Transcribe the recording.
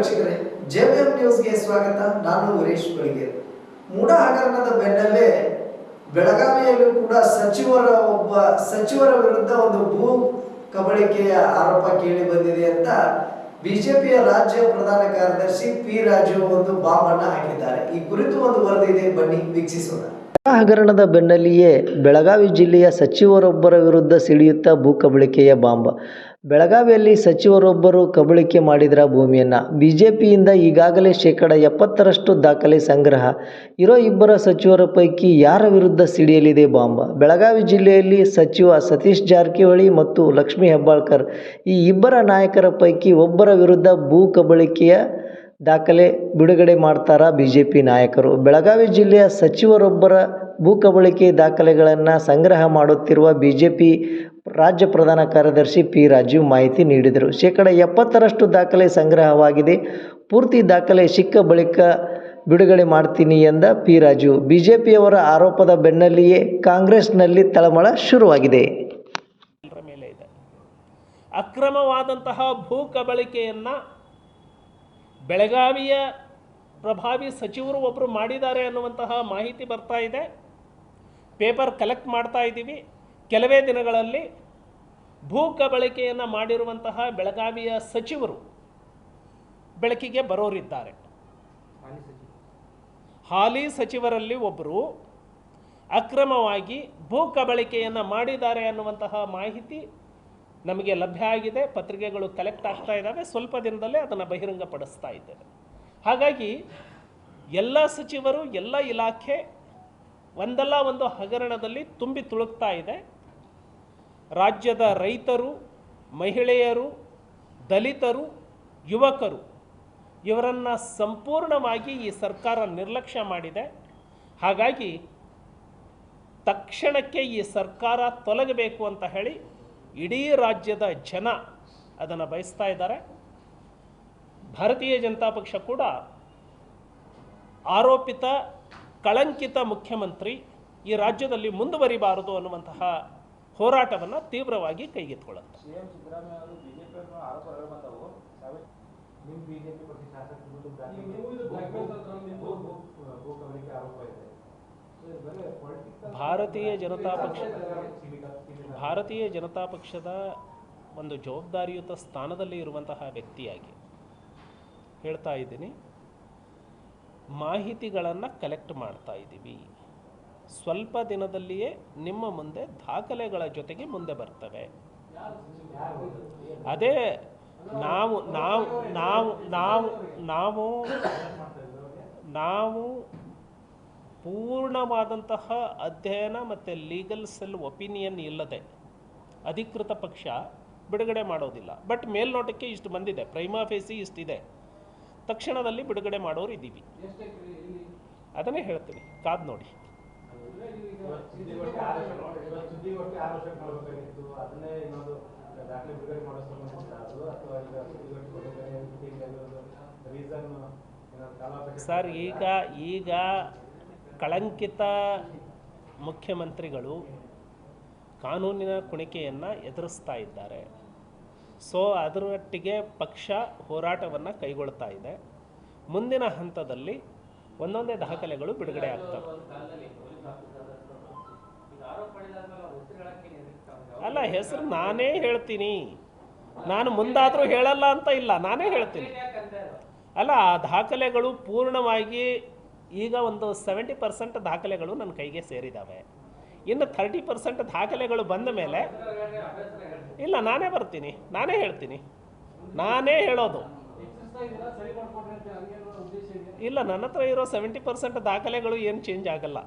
ವೀಕ್ಷಕರೇ ನ್ಯೂಸ್ ನ್ಯೂಸ್ಗೆ ಸ್ವಾಗತ. ನಾನು ಉರೇಶ್ ಬಳಿಗೆ ಮೂಡ ಹಗರಣದ ಬೆನ್ನಲ್ಲೇ ಬೆಳಗಾವಿಯಲ್ಲೂ ಕೂಡ ಸಚಿವರ ಒಬ್ಬ, ಸಚಿವರ ವಿರುದ್ಧ ಒಂದು ಭೂ ಕಬಳಿಕೆಯ ಆರೋಪ ಕೇಳಿ ಬಂದಿದೆ ಅಂತ ಬಿಜೆಪಿಯ ರಾಜ್ಯ ಪ್ರಧಾನ ಕಾರ್ಯದರ್ಶಿ ಪಿ ರಾಜು ಒಂದು ಬಾಂಬ್ ಹಾಕಿದ್ದಾರೆ. ಈ ಕುರಿತು ಒಂದು ವರದಿ ಇದೆ ಬನ್ನಿ, ವೀಕ್ಷಿಸೋಣ. ಹಗರಣದ ಬೆನ್ನಲ್ಲಿಯೇ ಬೆಳಗಾವಿ ಜಿಲ್ಲೆಯ ಸಚಿವರೊಬ್ಬರ ವಿರುದ್ಧ ಸಿಡಿಯುತ್ತಾ ಭೂ ಕಬಳಿಕೆಯ ಬಾಂಬ್. ಬೆಳಗಾವಿಯಲ್ಲಿ ಸಚಿವರೊಬ್ಬರು ಕಬಳಿಕೆ ಮಾಡಿದರ ಭೂಮಿಯನ್ನು. ಬಿಜೆಪಿಯಿಂದ ಈಗಾಗಲೇ ಶೇಕಡ ಎಪ್ಪತ್ತರಷ್ಟು ದಾಖಲೆ ಸಂಗ್ರಹ. ಇರೋ ಇಬ್ಬರ ಸಚಿವರ ಪೈಕಿ ಯಾರ ವಿರುದ್ಧ ಸಿಡಿಯಲಿದೆ ಬಾಂಬ್? ಬೆಳಗಾವಿ ಜಿಲ್ಲೆಯಲ್ಲಿ ಸಚಿವ ಸತೀಶ್ ಜಾರಕಿಹೊಳಿ ಮತ್ತು ಲಕ್ಷ್ಮೀ ಹೆಬ್ಬಾಳ್ಕರ್. ಈ ಇಬ್ಬರ ನಾಯಕರ ಪೈಕಿ ಒಬ್ಬರ ವಿರುದ್ಧ ಭೂ ಕಬಳಿಕೆಯ ದಾಖಲೆ ಬಿಡುಗಡೆ ಮಾಡ್ತಾರ ಬಿ ಜೆ ಪಿ ನಾಯಕರು. ಬೆಳಗಾವಿ ಜಿಲ್ಲೆಯ ಸಚಿವರೊಬ್ಬರ ಭೂ ಕಬಳಿಕೆ ದಾಖಲೆಗಳನ್ನು ಸಂಗ್ರಹ ಮಾಡುತ್ತಿರುವ ಬಿ ಜೆ ಪಿ ರಾಜ್ಯ ಪ್ರಧಾನ ಕಾರ್ಯದರ್ಶಿ ಪಿ ರಾಜೀವ್ ಮಾಹಿತಿ ನೀಡಿದರು. ಶೇಕಡ ಎಪ್ಪತ್ತರಷ್ಟು ದಾಖಲೆ ಸಂಗ್ರಹವಾಗಿದೆ. ಪೂರ್ತಿ ದಾಖಲೆ ಸಿಕ್ಕ ಬಳಿಕ ಬಿಡುಗಡೆ ಮಾಡ್ತೀನಿ ಎಂದ ಪಿ ರಾಜು ಬಿ ಜೆ ಪಿಯವರ ಆರೋಪದ ಬೆನ್ನಲ್ಲಿಯೇ ಕಾಂಗ್ರೆಸ್ನಲ್ಲಿ ತಳಮಳ ಶುರುವಾಗಿದೆ. ಮೇಲೆ ಅಕ್ರಮವಾದಂತಹ ಭೂ ಕಬಳಿಕೆಯನ್ನು ಬೆಳಗಾವಿಯ ಪ್ರಭಾವಿ ಸಚಿವರು ಒಬ್ಬರು ಮಾಡಿದ್ದಾರೆ ಅನ್ನುವಂತಹ ಮಾಹಿತಿ ಬರ್ತಾ ಇದೆ. ಪೇಪರ್ ಕಲೆಕ್ಟ್ ಮಾಡ್ತಾ ಇದ್ದೀವಿ. ಕೆಲವೇ ದಿನಗಳಲ್ಲಿ ಭೂ ಕಬಳಿಕೆಯನ್ನು ಮಾಡಿರುವಂತಹ ಬೆಳಗಾವಿಯ ಸಚಿವರು ಬೆಳಕಿಗೆ ಬರೋರಿದ್ದಾರೆ. ಹಾಲಿ ಸಚಿವರಲ್ಲಿ ಒಬ್ಬರು ಅಕ್ರಮವಾಗಿ ಭೂ ಕಬಳಿಕೆಯನ್ನು ಮಾಡಿದ್ದಾರೆ ಅನ್ನುವಂತಹ ಮಾಹಿತಿ ನಮಗೆ ಲಭ್ಯ ಆಗಿದೆ. ಪತ್ರಿಕೆಗಳು ಕಲೆಕ್ಟ್ ಆಗ್ತಾ ಇದ್ದಾವೆ ಸ್ವಲ್ಪ ದಿನದಲ್ಲೇ ಅದನ್ನು ಬಹಿರಂಗಪಡಿಸ್ತಾ ಇದ್ದೇವೆ. ಹಾಗಾಗಿ ಎಲ್ಲ ಸಚಿವರು ಎಲ್ಲ ಇಲಾಖೆ ಒಂದಲ್ಲ ಒಂದು ಹಗರಣದಲ್ಲಿ ತುಂಬಿ ತುಳುಕ್ತಾ ಇದೆ. ರಾಜ್ಯದ ರೈತರು, ಮಹಿಳೆಯರು, ದಲಿತರು, ಯುವಕರು ಇವರನ್ನು ಸಂಪೂರ್ಣವಾಗಿ ಈ ಸರ್ಕಾರ ನಿರ್ಲಕ್ಷ್ಯ ಮಾಡಿದೆ. ಹಾಗಾಗಿ ತಕ್ಷಣಕ್ಕೆ ಈ ಸರ್ಕಾರ ತೊಲಗಬೇಕು ಅಂತ ಹೇಳಿ ಇಡೀ ರಾಜ್ಯದ ಜನ ಅದನ್ನು ಬಯಸ್ತಾ ಇದ್ದಾರೆ. ಭಾರತೀಯ ಜನತಾ ಪಕ್ಷ ಕೂಡ ಆರೋಪಿತ, ಕಳಂಕಿತ ಮುಖ್ಯಮಂತ್ರಿ ಈ ರಾಜ್ಯದಲ್ಲಿ ಮುಂದುವರಿಬಾರದು ಅನ್ನುವಂತಹ ಹೋರಾಟವನ್ನು ತೀವ್ರವಾಗಿ political- ಭಾರತೀಯ ಜನತಾ ಪಕ್ಷ. ಭಾರತೀಯ ಜನತಾ ಪಕ್ಷದ ಒಂದು ಜವಾಬ್ದಾರಿಯುತ ಸ್ಥಾನದಲ್ಲಿ ಇರುವಂತಹ ವ್ಯಕ್ತಿಯಾಗಿ ಹೇಳ್ತಾ ಇದ್ದೀನಿ. ಮಾಹಿತಿಗಳನ್ನು ಕಲೆಕ್ಟ್ ಮಾಡ್ತಾ ಇದ್ದೀವಿ ಸ್ವಲ್ಪ ದಿನದಲ್ಲಿಯೇ ನಿಮ್ಮ ಮುಂದೆ ದಾಖಲೆಗಳ ಜೊತೆಗೆ ಮುಂದೆ ಬರ್ತವೆ. ಅದೇ ನಾವು ನಾವು ನಾವು ನಾವು ನಾವು ನಾವು ಪೂರ್ಣವಾದಂತಹ ಅಧ್ಯಯನ ಮತ್ತು ಲೀಗಲ್ ಸೆಲ್ ಒಪಿನಿಯನ್ ಇಲ್ಲದೆ ಅಧಿಕೃತ ಪಕ್ಷ ಬಿಡುಗಡೆ ಮಾಡೋದಿಲ್ಲ. ಬಟ್ ಮೇಲ್ನೋಟಕ್ಕೆ ಇಷ್ಟು ಬಂದಿದೆ ಪ್ರೈಮಾ ಫೇಸಿ ಇಷ್ಟಿದೆ. ತಕ್ಷಣದಲ್ಲಿ ಬಿಡುಗಡೆ ಮಾಡೋರು ಇದ್ದೀವಿ ಅದನ್ನೇ ಹೇಳ್ತೀನಿ, ಕಾದ್ ನೋಡಿ. ಸರ್, ಈಗ ಈಗ ಕಳಂಕಿತ ಮುಖ್ಯಮಂತ್ರಿಗಳು ಕಾನೂನಿನ ಕುಣಿಕೆಯನ್ನು ಎದುರಿಸ್ತಾ ಇದ್ದಾರೆ. ಸೊ, ಅದರೊಟ್ಟಿಗೆ ಪಕ್ಷ ಹೋರಾಟವನ್ನು ಕೈಗೊಳ್ತಾ ಇದೆ. ಮುಂದಿನ ಹಂತದಲ್ಲಿ ಒಂದೊಂದೇ ದಾಖಲೆಗಳು ಬಿಡುಗಡೆ ಆಗ್ತವೆ. ಹೆಸರು ನಾನೇ ಹೇಳ್ತೀನಿ. ನಾನು ಮುಂದಾದರೂ ಹೇಳಲ್ಲ ಅಂತ ಇಲ್ಲ, ನಾನೇ ಹೇಳ್ತೀನಿ. ಅಲ್ಲ, ಆ ದಾಖಲೆಗಳು ಪೂರ್ಣವಾಗಿ ಈಗ ಒಂದು ಸೆವೆಂಟಿ ಪರ್ಸೆಂಟ್ ದಾಖಲೆಗಳು ನನ್ನ ಕೈಗೆ ಸೇರಿದ್ದಾವೆ ಇನ್ನು ಥರ್ಟಿ ಪರ್ಸೆಂಟ್ ದಾಖಲೆಗಳು ಬಂದ ಮೇಲೆ ಇಲ್ಲ, ನಾನೇ ಬರ್ತೀನಿ, ನಾನೇ ಹೇಳ್ತೀನಿ. ನಾನೇ ಹೇಳೋದು. ಇಲ್ಲ, ನನ್ನ ಹತ್ರ ಇರೋ ಸೆವೆಂಟಿ ಪರ್ಸೆಂಟ್ ದಾಖಲೆಗಳು ಏನು ಚೇಂಜ್ ಆಗಲ್ಲ.